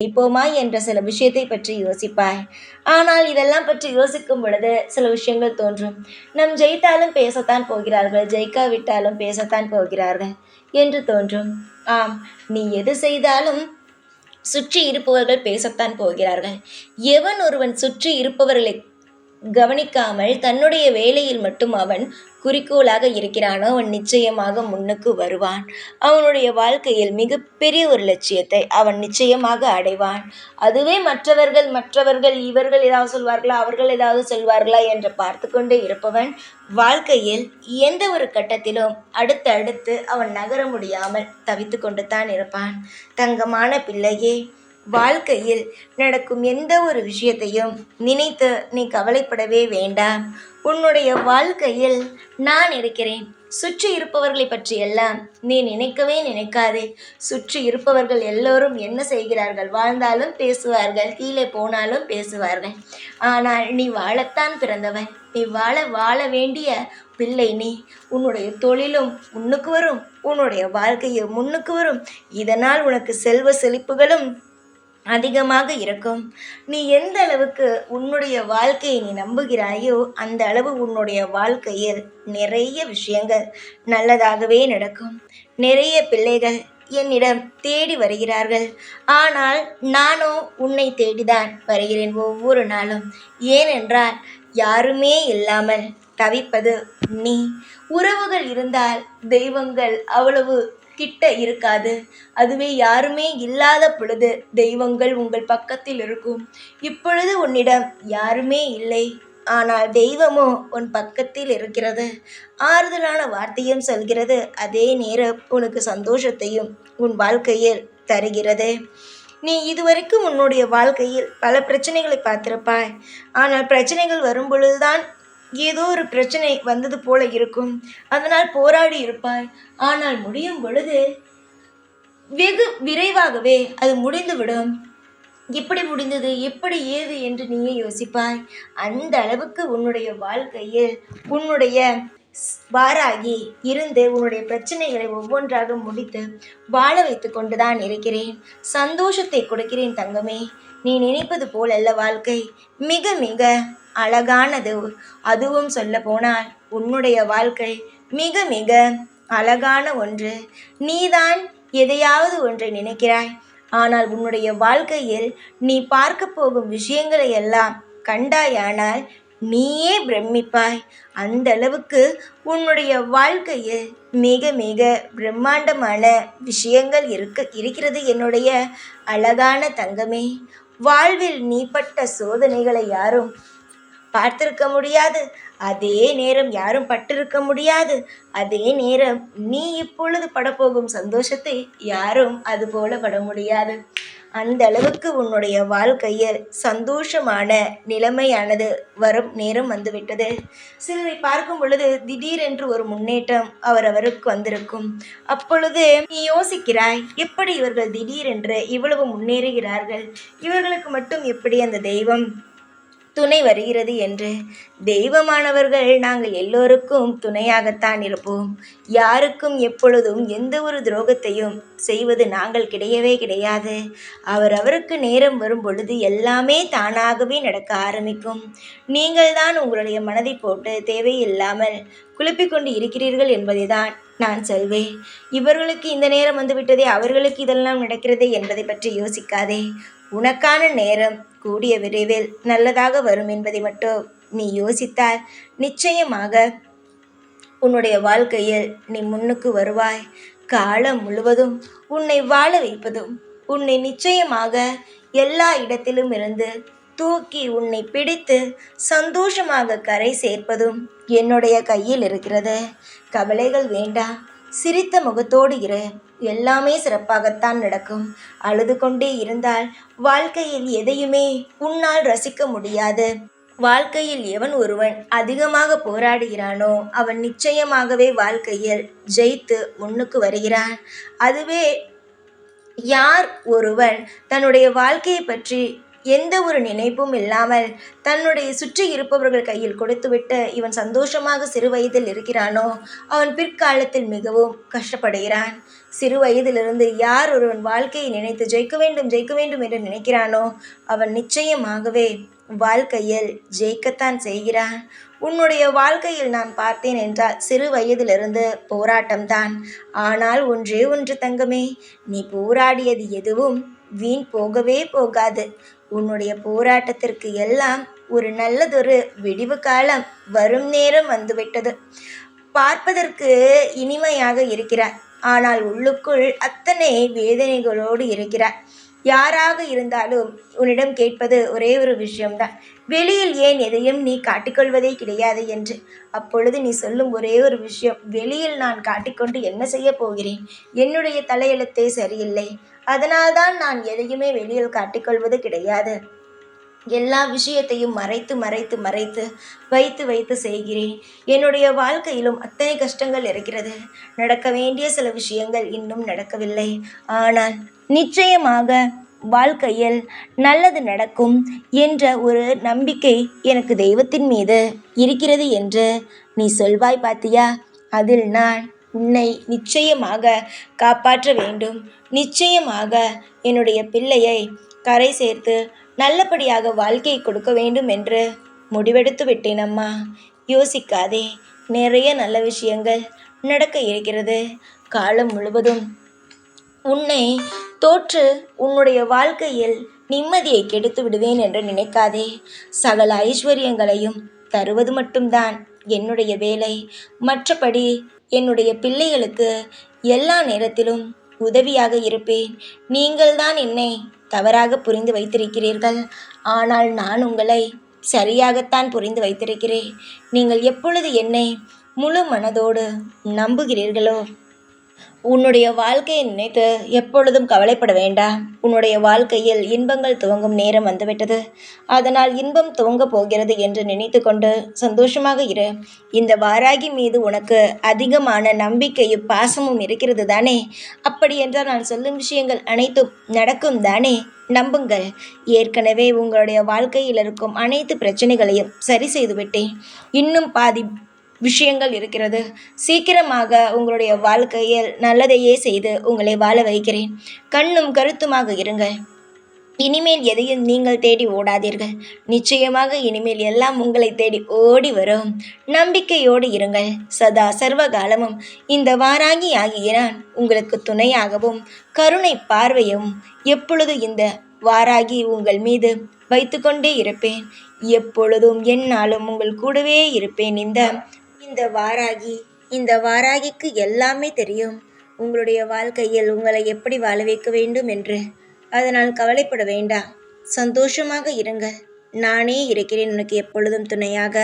ஜெயிப்போமா என்ற சில விஷயத்தை பற்றி யோசிப்பாய். ஆனால் இதெல்லாம் பற்றி யோசிக்கும் பொழுது சில விஷயங்கள் தோன்றும். நம் ஜெயித்தாலும் பேசத்தான் போகிறார்கள் ஜெயிக்காவிட்டாலும் பேசத்தான் போகிறார்கள் என்று தோன்றும். ஆம் நீ எது செய்தாலும் சுற்றி இருப்பவர்கள் பேசத்தான் போகிறார்கள். எவன் ஒருவன் சுற்றி இருப்பவர்களை கவனிக்காமல் தன்னுடைய வேலையில் மட்டும் அவன் குறிக்கோளாக இருக்கிறானோ அவன் நிச்சயமாக முன்னுக்கு வருவான். அவனுடைய வாழ்க்கையில் மிகப்பெரிய ஒரு லட்சியத்தை அவன் நிச்சயமாக அடைவான். அதுவே மற்றவர்கள் மற்றவர்கள் இவர்கள் ஏதாவது சொல்வார்களா அவர்கள் ஏதாவது சொல்வார்களா என்று பார்த்து கொண்டே இருப்பவன் வாழ்க்கையில் எந்த ஒரு கட்டத்திலும் அடுத்து அடுத்து அவன் நகர முடியாமல் தவித்து கொண்டு தான் இருப்பான். தங்கமான பிள்ளையே வாழ்க்கையில் நடக்கும் எந்த ஒரு விஷயத்தையும் நினைத்து நீ கவலைப்படவே வேண்டாம். உன்னுடைய வாழ்க்கையில் நான் இருக்கிறேன். சுற்றி இருப்பவர்களை பற்றி எல்லாம் நீ நினைக்கவே நினைக்காதே. சுற்றி இருப்பவர்கள் எல்லோரும் என்ன செய்கிறார்கள்? வாழ்ந்தாலும் பேசுவார்கள் கீழே போனாலும் பேசுவார்கள். ஆனால் நீ வாழத்தான் பிறந்தவன். நீ வாழ வாழ வேண்டிய பிள்ளை நீ. உன்னுடைய தொழிலும் முன்னுக்கு வரும். உன்னுடைய வாழ்க்கையும் முன்னுக்கு வரும். இதனால் உனக்கு செல்வ செழிப்புகளும் அதிகமாக இருக்கும். நீ எந்த அளவுக்கு உன்னுடைய வாழ்க்கையை நீ நம்புகிறாயோ அந்த அளவு உன்னுடைய வாழ்க்கையில் நிறைய விஷயங்கள் நல்லதாகவே நடக்கும். நிறைய பிள்ளைகள் என்னிடம் தேடி வருகிறார்கள். ஆனால் நானோ உன்னை தேடிதான் வருகிறேன் ஒவ்வொரு நாளும். ஏனென்றால் யாருமே இல்லாமல் தவிப்பது நீ. உறவுகள் இருந்தால் தெய்வங்கள் அவ்வளவு கிட்ட இருக்காது. அதுவே யாருமே இல்லாத பொழுது தெய்வங்கள் உங்கள் பக்கத்தில் இருக்கும். இப்பொழுது உன்னிடம் யாருமே இல்லை. ஆனால் தெய்வமோ உன் பக்கத்தில் இருக்கிறது. ஆறுதலான வார்த்தையும் சொல்கிறது. அதே நேரம் உனக்கு சந்தோஷத்தையும் உன் வாழ்க்கையில் தருகிறது. நீ இதுவரைக்கும் உன்னுடைய வாழ்க்கையில் பல பிரச்சனைகளை பார்த்திருப்பாய். ஆனால் பிரச்சனைகள் வரும் பொழுதுதான் ஏதோ ஒரு பிரச்சனை வந்தது போல இருக்கும். அதனால் போராடி இருப்பாய். ஆனால் முடியும் பொழுது வெகு விரைவாகவே அது முடிந்துவிடும். எப்படி முடிந்தது எப்படி ஏது என்று நீயே யோசிப்பாய். அந்த அளவுக்கு உன்னுடைய வாழ்க்கையில் உன்னுடைய வாராகி இருந்து உன்னுடைய பிரச்சனைகளை ஒவ்வொன்றாக முடித்து வாழ வைத்து கொண்டுதான் இருக்கிறேன். சந்தோஷத்தை கொடுக்கிறேன் தங்கமே. நீ நினைப்பது போல் அல்ல வாழ்க்கை. மிக மிக அழகானது. அதுவும் சொல்ல போனால் உன்னுடைய வாழ்க்கை மிக மிக அழகான ஒன்று. நீதான் எதையாவது ஒன்றை நினைக்கிறாய். ஆனால் உன்னுடைய வாழ்க்கையில் நீ பார்க்க போகும் விஷயங்களை எல்லாம் கண்டாயானால் நீயே பிரமிப்பாய். அந்த அளவுக்கு உன்னுடைய வாழ்க்கையில் மிக மிக பிரம்மாண்டமான விஷயங்கள் இருக்க இருக்கிறது என்னுடைய அழகான தங்கமே. வாழ்வில் நீ பட்ட சோதனைகளை யாரும் பார்த்திருக்க முடியாது. அதே நேரம் யாரும் பட்டிருக்க முடியாது. அதே நேரம் நீ இப்பொழுது படப்போகும் சந்தோஷத்தை யாரும் அதுபோல பட முடியாது. அந்த அளவுக்கு உன்னுடைய வாழ்க்கையில் சந்தோஷமான நிலைமையானது வரும் நேரம் வந்துவிட்டது. சிலரை பார்க்கும் பொழுது திடீரென்று ஒரு முன்னேற்றம் அவரவருக்கு வந்திருக்கும். அப்பொழுது நீ யோசிக்கிறாய் எப்படி இவர்கள் திடீரென்று இவ்வளவு முன்னேறுகிறார்கள்? இவர்களுக்கு மட்டும் எப்படி அந்த தெய்வம் துணை வருகிறது என்று. தெய்வமானவர்கள் நாங்கள் எல்லோருக்கும் துணையாகத்தான் இருப்போம். யாருக்கும் எப்பொழுதும் எந்த ஒரு துரோகத்தையும் செய்வது நாங்கள் கிடையவே கிடையாது. அவர் அவருக்கு நேரம் வரும் பொழுது எல்லாமே தானாகவே நடக்க ஆரம்பிக்கும். நீங்கள் தான் உங்களுடைய மனதை போட்டு தேவையில்லாமல் குழப்பிக்கொண்டு இருக்கிறீர்கள் என்பதை தான் நான் சொல்வேன். இவர்களுக்கு இந்த நேரம் வந்துவிட்டதே அவர்களுக்கு இதெல்லாம் நடக்கிறதே என்பதை பற்றி யோசிக்காதே. உனக்கான நேரம் கூடிய விரைவில் நல்லதாக வரும் என்பதை மட்டும் நீ யோசித்தால் நிச்சயமாக உன்னுடைய வாழ்க்கையில் நீ முன்னுக்கு வருவாய். காலம் முழுவதும் உன்னை வாழ வைப்பதும் உன்னை நிச்சயமாக எல்லா இடத்திலும் இருந்து தூக்கி உன்னை பிடித்து சந்தோஷமாக கரை சேர்ப்பதும் என்னுடைய கையில் இருக்கிறது. கவலைகள் வேண்டாம். சிரித்த முகத்தோடு இரு. எல்லாமே சிறப்பாகத்தான் நடக்கும். அழுது கொண்டே இருந்தால் வாழ்க்கையில் எதையுமே உன்னால் ரசிக்க முடியாது. வாழ்க்கையில் எவன் ஒருவன் அதிகமாக போராடுகிறானோ அவன் நிச்சயமாகவே வாழ்க்கையில் ஜெயித்து முன்னுக்கு வருகிறான். அதுவே யார் ஒருவன் தன்னுடைய வாழ்க்கையை பற்றி எந்த ஒரு நினைப்பும் இல்லாமல் தன்னுடைய சுற்றி இருப்பவர்கள் கையில் கொடுத்துவிட்டு இவன் சந்தோஷமாக சிறு வயதில் இருக்கிறானோ அவன் பிற்காலத்தில் மிகவும் கஷ்டப்படுகிறான். சிறு வயதிலிருந்து யார் ஒருவன் வாழ்க்கையை நினைத்து ஜெயிக்க வேண்டும் ஜெயிக்க வேண்டும் என்று நினைக்கிறானோ அவன் நிச்சயமாகவே வாழ்க்கையில் ஜெயிக்கத்தான் செய்கிறான். உன்னுடைய வாழ்க்கையில் நான் பார்த்தேன் என்றால் சிறு வயதிலிருந்து போராட்டம்தான். ஆனால் ஒன்றே ஒன்று தங்கமே நீ போராடியது எதுவும் வீண் போகவே போகாது. உன்னுடைய போராட்டத்திற்கு எல்லாம் ஒரு நல்லதொரு விடிவு காலம் வரும் நேரம் வந்துவிட்டது. பார்ப்பதற்கு இனிமையாக இருக்கிறார் ஆனால் உள்ளுக்குள் அத்தனை வேதனைகளோடு இருக்கிறார் யாராக இருந்தாலும் உன்னிடம் கேட்பது ஒரே ஒரு விஷயம்தான். வெளியில் ஏன் எதையும் நீ காட்டிக்கொள்வதே கிடையாது என்று. அப்பொழுது நீ சொல்லும் ஒரே ஒரு விஷயம் வெளியில் நான் காட்டிக்கொண்டு என்ன செய்ய போகிறேன்? என்னுடைய தலையெழுத்தே சரியில்லை. அதனால்தான் நான் எதையுமே வெளியில் காட்டிக்கொள்வது கிடையாது. எல்லா விஷயத்தையும் மறைத்து மறைத்து மறைத்து வைத்து வைத்து செய்கிறேன். என்னுடைய வாழ்க்கையிலும் அத்தனை கஷ்டங்கள் இருக்கிறது. நடக்க வேண்டிய சில விஷயங்கள் இன்னும் நடக்கவில்லை. ஆனால் நிச்சயமாக வாழ்க்கையில் நல்லது நடக்கும் என்ற ஒரு நம்பிக்கை எனக்கு தெய்வத்தின் மீது இருக்கிறது என்று நீ சொல்வாய் பாத்தியா? அதில் நான் உன்னை நிச்சயமாக காப்பாற்ற வேண்டும். நிச்சயமாக என்னுடைய பிள்ளையை கரை சேர்த்து நல்லபடியாக வாழ்க்கையை கொடுக்க வேண்டும் என்று முடிவெடுத்து விட்டேன் அம்மா. யோசிக்காதே நிறைய நல்ல விஷயங்கள் நடக்க இருக்கிறது. காலம் முழுவதும் உன்னை தோற்று உன்னுடைய வாழ்க்கையில் நிம்மதியை கெடுத்து விடுவேன் என்று நினைக்காதே. சகல ஐஸ்வர்யங்களையும் தருவது மட்டும்தான். என்னுடைய வேலை. மற்றபடி என்னுடைய பிள்ளைகளுக்கு எல்லா நேரத்திலும் உதவியாக இருப்பேன். நீங்கள்தான் என்னை தவறாக புரிந்து வைத்திருக்கிறீர்கள். ஆனால் நான் உங்களை சரியாகத்தான் புரிந்து வைத்திருக்கிறேன். நீங்கள் எப்பொழுது என்னை முழு மனதோடு நம்புகிறீர்களோ உன்னுடைய வாழ்க்கையை நினைத்து எப்பொழுதும் கவலைப்பட வேண்டாம். உன்னுடைய வாழ்க்கையில் இன்பங்கள் துவங்கும் நேரம் வந்துவிட்டது. அதனால் இன்பம் துவங்கப் போகிறது என்று நினைத்து கொண்டு சந்தோஷமாக இரு. இந்த வாராகி மீது உனக்கு அதிகமான நம்பிக்கையும் பாசமும் இருக்கிறது தானே? அப்படி என்றால் நான் சொல்லும் விஷயங்கள் அனைத்தும் நடக்கும் தானே? நம்புங்கள். ஏற்கனவே உங்களுடைய வாழ்க்கையில் இருக்கும் அனைத்து பிரச்சனைகளையும் சரி செய்துவிட்டேன். இன்னும் பாதி விஷயங்கள் இருக்கிறது. சீக்கிரமாக உங்களுடைய வாழ்க்கையில் நல்லதையே செய்து உங்களை வாழ வைக்கிறேன். கண்ணும் கருத்துமாக இருங்கள் இனிமேல் எதையும் நீங்கள் தேடி ஓடாதீர்கள். நிச்சயமாக இனிமேல் எல்லாம் உங்களை தேடி ஓடி வரும். நம்பிக்கையோடு இருங்கள். சதா சர்வ காலமும் இந்த வாராகி ஆகிய நான் உங்களுக்கு துணையாகவும் கருணை பார்வையும் எப்பொழுது இந்த வாராகி உங்கள் மீது வைத்துக்கொண்டே இருப்பேன். எப்பொழுதும் என்னாலும் உங்கள் கூடவே இருப்பேன். இந்த இந்த வாராகி இந்த வாராகிக்கு எல்லாமே தெரியும். உங்களுடைய வாழ்க்கையில் உங்களை எப்படி வாழ வைக்க வேண்டும் என்று. அதனால் கவலைப்பட வேண்டாம். சந்தோஷமாக இருங்கள் நானே இருக்கிறேன் உனக்கு எப்பொழுதும் துணையாக.